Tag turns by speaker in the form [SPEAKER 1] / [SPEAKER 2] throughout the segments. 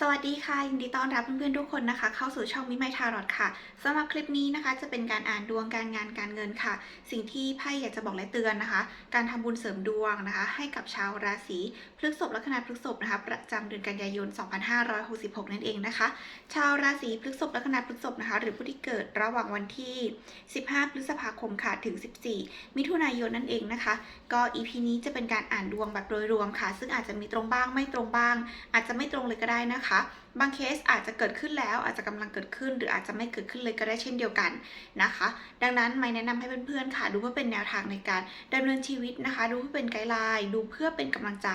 [SPEAKER 1] สวัสดีค่ะ ยินดีต้อนรับเพื่อนๆทุกคนนะคะ เข้าสู่ช่องมิไมทารอดค่ะสำหรับคลิปนี้นะคะ จะเป็นการอ่านดวงการงานการเงินค่ะ สิ่งที่ไพ่อยากจะบอกและเตือนนะคะ การทำบุญเสริมดวงนะคะ ให้กับชาวราศีพฤษภลัคนาพฤษภนะคะ ประจำเดือนกันยายน 2566 นั่นเองนะคะ ชาวราศีพฤษภลัคนาพฤษภนะคะ หรือผู้ที่เกิดระหว่างวันที่ 15 พฤษภาคมค่ะถึง 14 มิถุนายนนั่นเองนะคะ ก็ EP นี้จะเป็นการอ่านดวงแบบโดยรวมค่ะ ซึ่งอาจจะมีตรงบ้างไม่ตรงบ้าง อาจจะไม่ตรงเลยก็ได้นะคะบางเคสอาจจะเกิดขึ้นแล้วอาจจะกำลังเกิดขึ้น หรืออาจจะไม่เกิดขึ้นเลยก็ได้เช่นเดียวกันนะคะ ดังนั้นไม่แนะนำให้เพื่อนๆค่ะ ดูเพื่อเป็นแนวทางในการดำเนินชีวิตนะคะ ดูเพื่อเป็นไกด์ไลน์ดูเพื่อเป็นกำลังใจ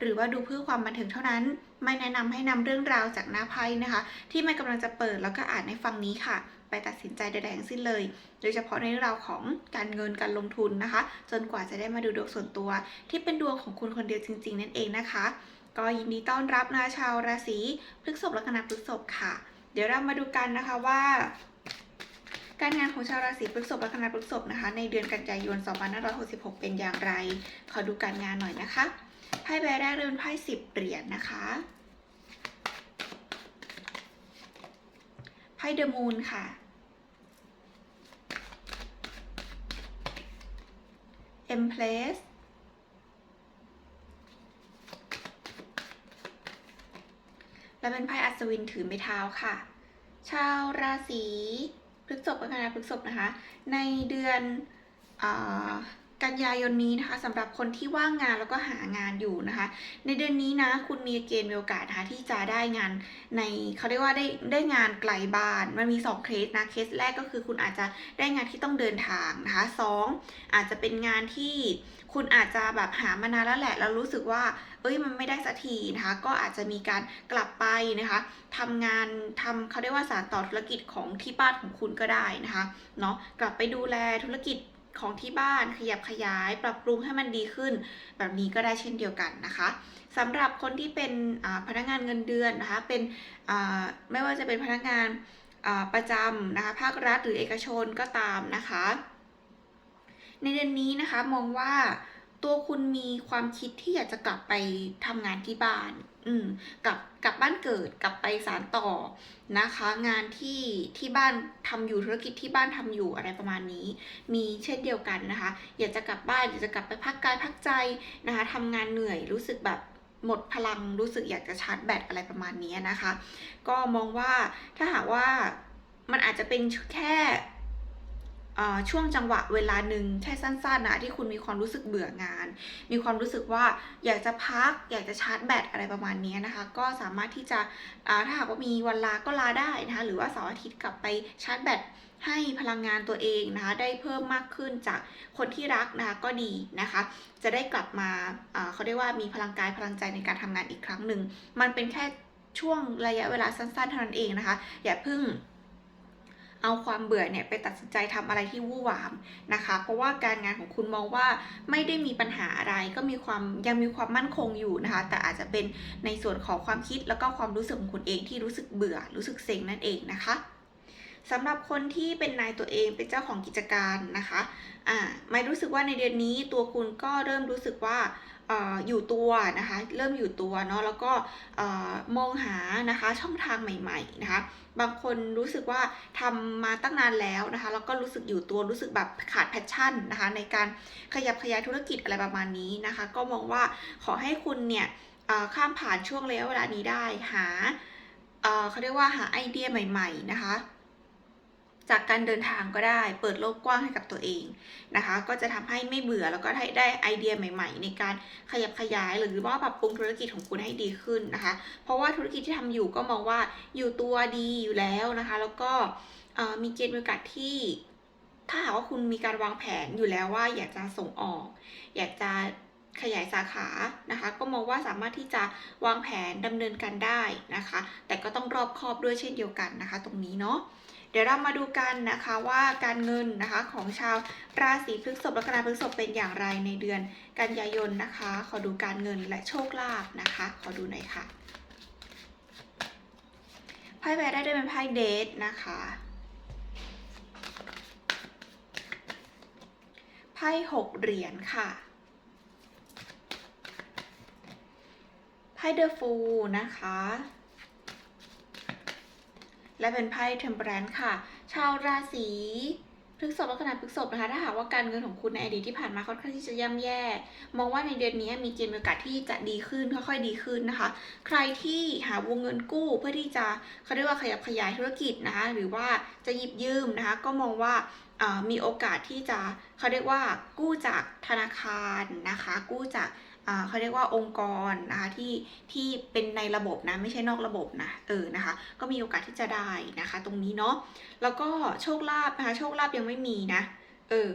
[SPEAKER 1] หรือว่าดูเพื่อความบันเทิงเท่านั้น ไม่แนะนำให้นำเรื่องราวจากหน้าไพ่นะคะ ที่ไม่กำลังจะเปิดแล้วก็อ่านในฟังนี้ค่ะไปตัดสินใจใดๆทั้งสิ้นเลย โดยเฉพาะในเรื่องราวของการเงินการลงทุนนะคะ จนกว่าจะได้มาดูดวงส่วนตัว ที่เป็นดวงของคุณคนเดียวจริง ๆ นั่นเองนะคะ ก็ยินดีต้อนรับนะชาวราศีพฤษภลัคนาพฤษภค่ะ เดี๋ยวเรามาดูกันนะคะว่า การงานของชาวราศีพฤษภลัคนาพฤษภนะคะ ในเดือนกันยายน 2566 เป็นอย่างไร ขอดูการงานหน่อยนะคะไพ่ใบแรกเริ่มไพ่สิบเหรียญนะคะไพ่เดอะมูนค่ะเอ็มเพลส และเป็นไพ่อัศวินถือไม้เท้าค่ะ ชาวราศีพฤษภกันนาพฤษภนะคะ ในเดือนอ กันยายนนี้นะคะสำหรับคนที่ว่างงานแล้วก็หางานอยู่นะคะ ในเดือนนี้นะคุณมีเกณฑ์มีโอกาสนะคะที่จะได้งานในเขาเรียกว่าได้ได้งานไกลบ้านมันมีสองเคสนะเคสแรกก็คือคุณอาจจะได้งานที่ต้องเดินทางนะคะสองอาจจะเป็นงานที่คุณอาจจะแบบหามานานแล้วแหละแล้วรู้สึกว่า เอ้ยมันไม่ได้สักทีนะคะก็อาจจะมีการกลับไปนะคะทำงานทำเขาเรียกว่าสานต่อธุรกิจของที่บ้านของคุณก็ได้นะคะเนาะกลับไปดูแลธุรกิจ ของที่บ้านขยับขยาย ปรับปรุงให้มันดีขึ้น แบบนี้ก็ได้เช่นเดียวกันนะคะสำหรับคนที่เป็นพนักงานเงินเดือนนะคะเป็นไม่ว่าจะเป็นพนักงานประจำนะคะภาครัฐหรือเอกชนก็ตามนะคะ ในเดือนนี้นะคะมองว่าตัวคุณมีความคิดที่อยากจะกลับไปทำงานที่บ้าน อืมกลับกลับบ้านเกิดกลับไปสารต่อนะคะ งานที่ที่บ้านทำอยู่ธุรกิจที่บ้านทำอยู่อะไรประมาณนี้ มีเช่นเดียวกันนะคะ อยากจะกลับบ้านอยากจะกลับไปพักกายพักใจนะคะทำงานเหนื่อยรู้สึกแบบหมดพลังรู้สึกอยากจะชาร์จแบตอะไรประมาณนี้นะคะ ก็มองว่าถ้าหากว่ามันอาจจะเป็นแค่ ช่วงจังหวะเวลาหนึ่งแค่สั้นๆนะที่คุณมีความรู้สึกเบื่องาน มีความรู้สึกว่าอยากจะพัก อยากจะชาร์จแบตอะไรประมาณนี้นะคะ ก็สามารถที่จะถ้าหากว่ามีวันลาก็ลาได้นะคะ หรือว่าเสาร์อาทิตย์กลับไปชาร์จแบตให้พลังงานตัวเองนะคะได้เพิ่มมากขึ้นจากคนที่รักนะคะก็ดีนะคะ จะได้กลับมาเขาเรียกว่ามีพลังกายพลังใจในการทำงานอีกครั้งหนึ่งมันเป็นแค่ช่วงระยะเวลาสั้นๆเท่านั้นเองนะคะ อย่าเพิ่ง เอาความเบื่อเนี่ยไปตัดสินใจทำอะไรที่วู่วามนะคะ เพราะว่าการงานของคุณมองว่าไม่ได้มีปัญหาอะไรก็มีความยังมีความมั่นคงอยู่นะคะ แต่อาจจะเป็นในส่วนของความคิดแล้วก็ความรู้สึกของคุณเองที่รู้สึกเบื่อ รู้สึกเซ็งนั่นเองนะคะสำหรับคนที่เป็นนายตัวเองเป็นเจ้าของกิจการนะคะ อ่าไม่รู้สึกว่าในเดือนนี้ตัวคุณก็เริ่มรู้สึกว่า อยู่ตัวนะคะ เริ่มอยู่ตัวเนาะแล้วก็มองหานะคะช่องทางใหม่ๆนะคะบางคนรู้สึกว่าทำมาตั้งนานแล้วนะคะแล้วก็รู้สึกอยู่ตัวรู้สึกแบบขาดแพชชั่นนะคะในการขยับขยายธุรกิจอะไรประมาณนี้นะคะ ก็มองว่าขอให้คุณเนี่ยข้ามผ่านช่วงระยะเวลานี้ได้หาเขาเรียกว่าหาไอเดียใหม่ ๆ นะคะ จากการเดินทางก็ได้ เปิดโลกกว้างให้กับตัวเองนะคะ ก็จะทำให้ไม่เบื่อแล้วก็ได้ได้ไอเดียใหม่ ๆ ในการขยับขยายหรือว่าปรับปรุงธุรกิจของคุณให้ดีขึ้นนะคะ เพราะว่าธุรกิจที่ทำอยู่ก็มองว่าอยู่ตัวดีอยู่แล้วนะคะ แล้วก็มีเกณฑ์โอกาสที่ถ้าหากว่าคุณมีการวางแผนอยู่แล้วว่าอยากจะส่งออก อยากจะขยายสาขานะคะ ก็มองว่าสามารถที่จะวางแผนดำเนินการได้นะคะ แต่ก็ต้องรอบคอบด้วยเช่นเดียวกันนะคะ ตรงนี้เนาะ เดี๋ยวเรามาดูกันนะคะว่าการเงินนะคะของชาวราศีพฤษภแลัคนาพฤษภเป็นอย่างไรในเดือนกันยายนนะคะ ขอดูการเงินและโชคลาภนะคะ ขอดูหน่อยค่ะไพ่ใบได้ด้เป็นไพ่เดทนะคะไพ่หกเหรียญค่ะไพ่เดอะฟูนะคะ และเป็นไพ่เทมเปอรนค่ะ ชาวราศีพฤกษภลัคนาพฤกษภนะคะ ถ้าหากว่าการเงินของคุณในอดีตที่ผ่านมาค่อนข้างที่จะย่ำแย่ มองว่าในเดือนนี้มีเกณฑ์มีโอกาสที่จะดีขึ้นค่อยๆดีขึ้นนะคะ ใครที่หาวงเงินกู้เพื่อที่จะเขาเรียกว่าขยับขยายธุรกิจนะคะ หรือว่าจะหยิบยืมนะคะ ก็มองว่ามีโอกาสที่จะเขาเรียกว่ากู้จากธนาคารนะคะ กู้จาก เขาเรียกว่าองค์กรนะคะที่ที่เป็นในระบบนะไม่ใช่นอกระบบนะเออนะคะก็มีโอกาสที่จะได้นะคะ ตรงนี้เนาะแล้วก็โชคลาภนะคะโชคลาภยังไม่มีนะเออ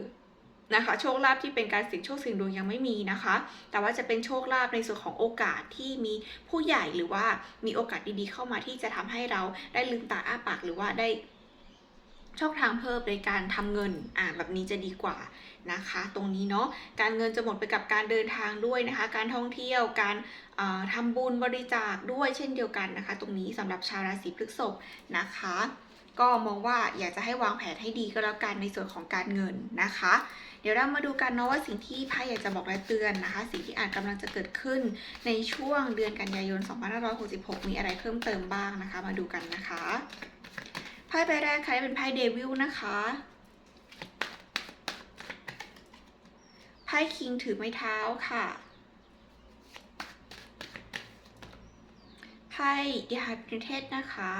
[SPEAKER 1] นะคะโชคลาภที่เป็นการเสี่ยงโชคเสี่ยงดวงยังไม่มีนะคะ แต่ว่าจะเป็นโชคลาภในส่วนของโอกาสที่มีผู้ใหญ่หรือว่ามีโอกาสดีๆเข้ามาที่จะทำให้เราได้ลืมตาอ้าปากหรือว่าได้ ช่องทางเพิ่มในการทำเงินอ่าแบบนี้จะดีกว่านะคะ ตรงนี้เนาะการเงินจะหมดไปกับการเดินทางด้วยนะคะ การท่องเที่ยวการาทำบุญบริจาคด้วยเช่นเดียวกันนะคะ ตรงนี้สำหรับชาวราศีพฤษภนะคะ ก็มองว่าอยากจะให้วางแผนให้ดีก็แล้วกันในส่วนของการเงินนะคะ เดี๋ยวเรามาดูกันเนาะว่าสิ่งที่ไพ่อยากจะบอกและเตือนนะคะ สิ่งที่อาจกำลังจะเกิดขึ้นในช่วงเดือนกันยายน 2566 มีอะไรเพิ่มเติมบ้างนะคะ มาดูกันนะคะ พ่ใบแรกใครเป็นไพ่เดวิลนะคะไพ่คิงถือไม้เท้าค่ะไพ่ดิฮาร์พิเทสนะคะ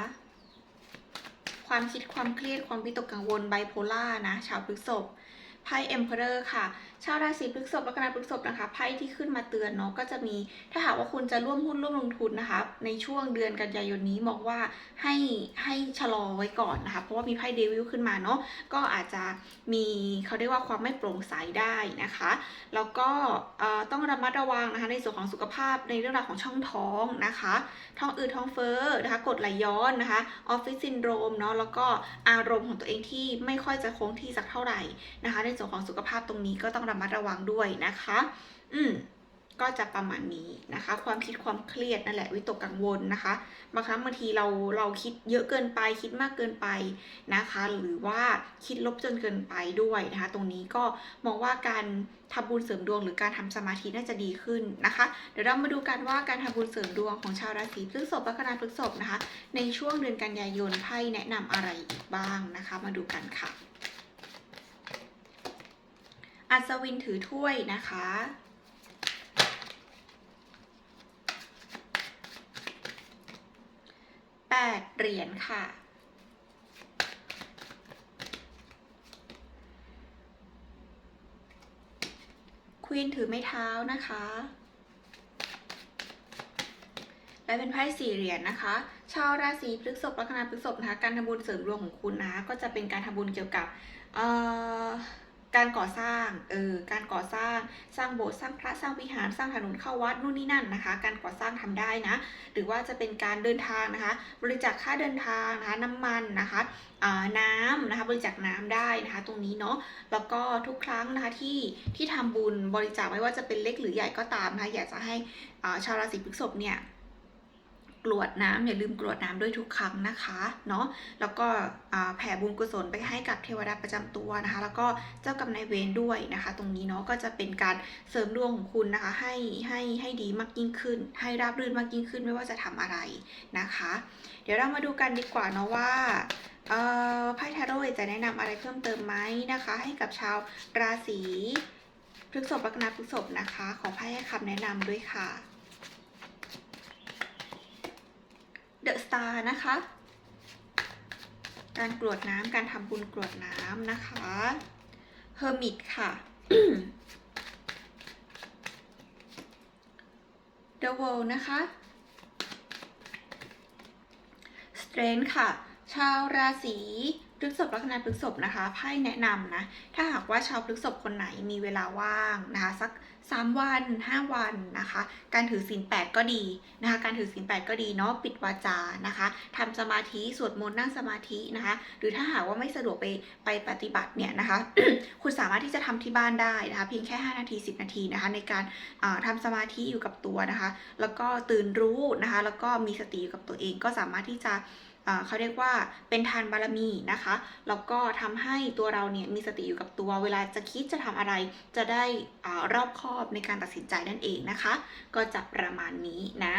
[SPEAKER 1] ความคิดความเครียดความวิตกกังวลไบโพล่านะ ชาวพฤษภไพ่เอ็มเพอเรอร์ค่ะ ชาวราศีพฤษภและคณะพฤษภนะคะไพ่ที่ขึ้นมาเตือนเนาะก็จะมีถ้าหากว่าคุณจะร่วมหุ้นร่วมลงทุนนะคะในช่วงเดือนกันยายนนี้บอกว่าให้ให้ชะลอไว้ก่อนนะคะเพราะว่ามีไพ่เดวิลขึ้นมาเนาะก็อาจจะมีเขาเรียกว่าความไม่โปร่งใสได้นะคะ แล้วก็ต้องระมัดระวังนะคะในส่วนของสุขภาพในเรื่องราวของช่องท้องนะคะ ท้องอืดท้องเฟ้อนะคะกดไหลย้อนนะคะออฟฟิศซินโดรมเนาะแล้วก็อารมณ์ของตัวเองที่ไม่ค่อยจะคงที่สักเท่าไหร่นะคะ ในส่วนของสุขภาพตรงนี้ก็ต้องระมัดระวังด้วยนะคะ อืมก็จะประมาณนี้นะคะ ความคิดความเครียดนั่นแหละวิตกกังวลนะคะบางครั้งบางทีเราเราคิดเยอะเกินไปคิดมากเกินไปนะคะ หรือว่าคิดลบจนเกินไปด้วยนะคะ ตรงนี้ก็มองว่าการทำบุญเสริมดวง หรือการทำสมาธิน่าจะดีขึ้นนะคะ เดี๋ยวเรามาดูกันว่าการทำบุญเสริมดวงของชาวราศีพฤษภละคณะพฤษภนะคะ ในช่วงเดือนกันยายนไพ่แนะนำอะไรอีกบ้างนะคะ มาดูกันค่ะ อัศวินถือถ้วยนะคะ แปดเหรียญค่ะ ควีนถือไม้เท้านะคะ และเป็นไพ่สี่เหรียญนะคะ ชาวราศีพฤษภลัคนาพฤษภนะคะ การทำบุญเสริมดวงของคุณนะคะก็จะเป็นการทำบุญเกี่ยวกับ เอ่อ การก่อสร้าง เออ การก่อสร้าง สร้างโบสถ์ สร้างพระ สร้างวิหาร สร้างถนนเข้าวัด นู่นนี่นั่นนะคะ การก่อสร้างทำได้นะ หรือว่าจะเป็นการเดินทางนะคะ บริจาคค่าเดินทางนะคะน้ำมันนะคะอ่าน้ำนะคะ บริจาคน้ำได้นะคะ ตรงนี้เนาะ แล้วก็ทุกครั้งนะคะที่ที่ทำบุญบริจาคไม่ว่าจะเป็นเล็กหรือใหญ่ก็ตามนะคะ อยากจะให้ชาวราศีพฤษภเนี่ย กรวดน้ำอย่าลืมกรวดน้ำด้วยทุกครั้งนะคะเนาะแล้วก็แผ่บุญกุศลไปให้กับเทวดาประจำตัวนะคะ แล้วก็เจ้ากรรมนายเวรด้วยนะคะ ตรงนี้เนาะก็จะเป็นการเสริมดวงของคุณนะคะ ให้ให้ให้ดีมากยิ่งขึ้น ให้ราบรื่นมากยิ่งขึ้นไม่ว่าจะทำอะไรนะคะ เดี๋ยวเรามาดูกันดีกว่าเนาะว่าไพ่ทาโร่จะแนะนำอะไรเพิ่มเติมไหมนะคะ ให้กับชาวราศีพฤษภลัคนาพฤษภนะคะ ขอไพ่ให้คำแนะนำด้วยค่ะ เดอะสตาร์นะคะ การกรวดน้ำการทำบุญกรวดน้ำนะคะเฮอร์มิตค่ะ The World นะคะ Strength ค่ะ ชาวราศีพฤกษภลัคนาพฤกษภนะคะไพ่แนะนำนะ ถ้าหากว่าชาวพฤกษภคนไหนมีเวลาว่างนะคะ สัก 3 วัน 5 วันนะคะ การถือศีล8ก็ดีนะคะ การถือศีล8ก็ดีเนาะปิดวาจานะคะทำสมาธิสวดมนต์นั่งสมาธินะคะ หรือถ้าหากว่าไม่สะดวกไปไปปฏิบัติเนี่ยนะคะ คุณสามารถที่จะทำที่บ้านได้นะคะ เพียงแค่ 5 นาที 10 นาทีนะคะ ในการอ่าทำสมาธิอยู่กับตัวนะคะ แล้วก็ตื่นรู้นะคะ แล้วก็มีสติอยู่กับตัวเองก็สามารถที่จะ เขาเรียกว่าเป็นทานบารมีนะคะแล้วก็ทำให้ตัวเราเนี่ยมีสติอยู่กับตัว เวลาจะคิดจะทำอะไรจะได้อารอบคอบในการตัดสินใจนั่นเองนะคะ ก็จะประมาณนี้นะ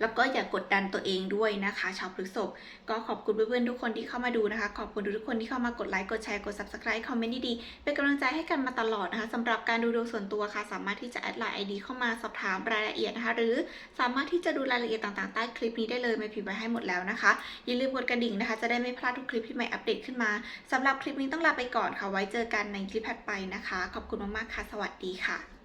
[SPEAKER 1] แล้วก็อย่ากดดันตัวเองด้วยนะคะชาวพฤษภก็ขอบคุณเพื่อนๆทุกคนที่เข้ามาดูนะคะ ขอบคุณทุกคนที่เข้ามากดไลค์กดแชร์กด subscribe คอมเมนต์ดีๆเป็นกำลังใจให้กันมาตลอดนะคะสำหรับการดูดวงส่วนตัวค่ะ สามารถที่จะแอดไลน์ ID เข้ามาสอบถามรายละเอียดนะคะ หรือสามารถที่จะดูรายละเอียดต่างๆใต้คลิปนี้ได้เลยไม่พิมพ์ไว้ให้หมดแล้วนะคะ อย่าลืมกดกระดิ่งนะคะ จะได้ไม่พลาดทุกคลิปที่ใหม่อัปเดตขึ้นมาสำหรับคลิปนี้ต้องลาไปก่อนค่ะไว้เจอกันในคลิปถัดไปนะคะ ขอบคุณมากๆค่ะ สวัสดีค่ะ